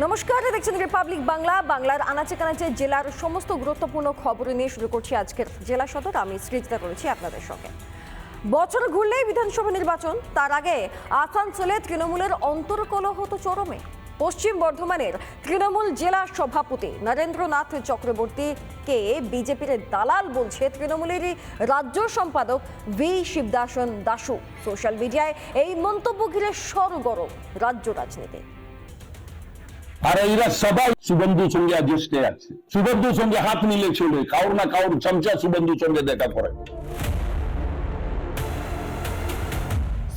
নমস্কার দেখছেন রিপাবলিক বাংলা বাংলার আনাচে কানাচে জেলার সমস্ত গুরুত্বপূর্ণ খবর নিয়ে শুরু করছি আজকের জেলা সদর। আমি সৃজিতা করেছি আপনাদের সঙ্গে। বছর ঘুরলেই বিধানসভা নির্বাচন, তার আগে আসানসোলে তৃণমূলের অন্তর্কলহ তো চরমে। পশ্চিম বর্ধমানের তৃণমূল জেলা সভাপতি নরেন্দ্রনাথ চক্রবর্তীকে বিজেপির দালাল বলছে তৃণমূলেরই রাজ্য সম্পাদক ভি শিবদাসন দাসু সোশ্যাল মিডিয়ায় এই মন্তব্য ঘিরে সরগরম রাজ্য রাজনীতি। আর এরা সবাই শুভেন্দুর সঙ্গে অ্যাডজাস্টে আছে। শুভেন্দুর সঙ্গে হাত মিলে চলে কাউর না কাউর চামচা শুভেন্দুর সঙ্গে দেখা করে।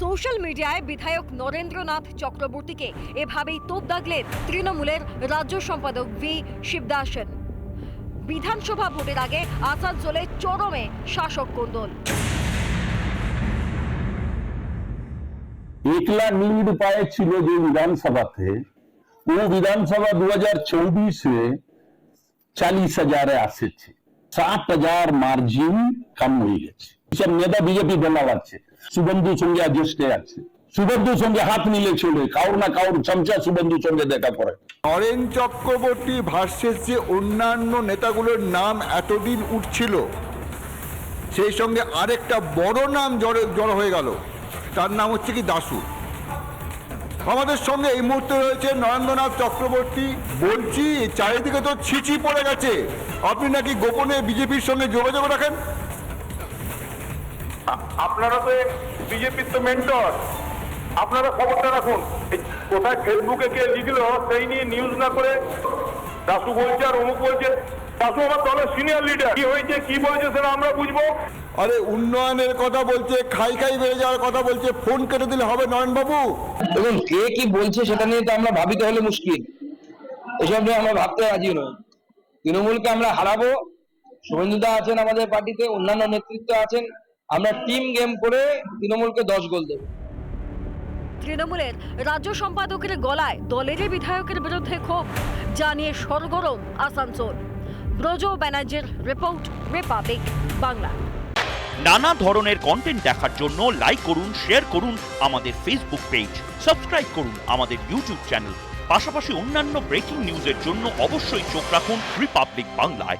সোশ্যাল মিডিয়ায় বিধায়ক নরেন্দ্রনাথ চক্রবর্তীকে এভাবেই তোপ দাগলেন তৃণমূলের রাজ্য সম্পাদক ভি শিবদাসন বিধানসভা ভোটের আগে আসানসোলে চরমে শাসক কোন্দল। একলা নীল পায়ে ছিল যে বিধানসভাতে ও বিধানসভা দু হাজার চৌবিশে চালিশ হাজারে আসেছে। ষাট হাজার মার্জিন কম হয়ে গেছে। নেতা বিজেপি দলা আছে শুভেন্দুর সঙ্গে অ্যাডজাস্টে আছে। শুভেন্দুর সঙ্গে হাত মিলে চলে। কাউর না কাউর চামচা শুভেন্দুর সঙ্গে দেখা করে। নরেন চক্রবর্তী ভার্সেস যে অন্যান্য নেতাগুলোর নাম এতদিন উঠছিল, সেই সঙ্গে আরেকটা বড় নাম জড়ো জড়ো হয়ে গেল। তার নাম হচ্ছে কি দাসু আমাদের সঙ্গে এই মুহূর্তে রয়েছে নরেন্দ্রনাথ চক্রবর্তী বলছি চারিদিকে তো ছিচি পড়ে গেছে। আপনি নাকি গোপনে বিজেপির সঙ্গে যোগাযোগ রাখেন? আপনারা তো বিজেপির তো মেন্টর আপনারা খবরটা রাখুন। কোথায় ফেসবুকে কে লিখলো, সেই নিয়ে নিউজ না করে দাসু বলছে আর অমুক বলছে। দাসু আমার দলের সিনিয়র লিডার কি হয়েছে কি বলেছে সেটা আমরা বুঝব। আরে উন্নয়নের কথা বলছে খাই খাই বেড়ে যাওয়ার কথা বলছে ফোন কেটে দিলে হবে নয়নবাবু। দেখুন কে কি বলছে সেটা নিয়ে তো আমরা ভাবিতে হলে মুশকিল। এসব নিয়ে আমরা ভাবতে রাজি নই। তৃণমূলকে আমরা হারাবো। শুভেন্দুদা আছেন আমাদের পার্টিতে অন্যান্য নেতৃত্ব আছেন। আমরা টিম গেম করে তৃণমূলকে দশ গোল দেবো। তৃণমূলের রাজ্য সম্পাদকের গলায় দলেরই বিধায়কের বিরুদ্ধে ক্ষোভ। জানিয়ে সরগরম আসানসোল। ব্রজ ব্যানার্জির রিপোর্ট, রিপাবলিক বাংলা। নানা ধরনের কন্টেন্ট দেখার জন্য লাইক করুন শেয়ার করুন আমাদের ফেসবুক পেজ সাবস্ক্রাইব করুন আমাদের ইউটিউব চ্যানেল পাশাপাশি অন্যান্য ব্রেকিং নিউজের জন্য অবশ্যই চোখ রাখুন রিপাবলিক বাংলায়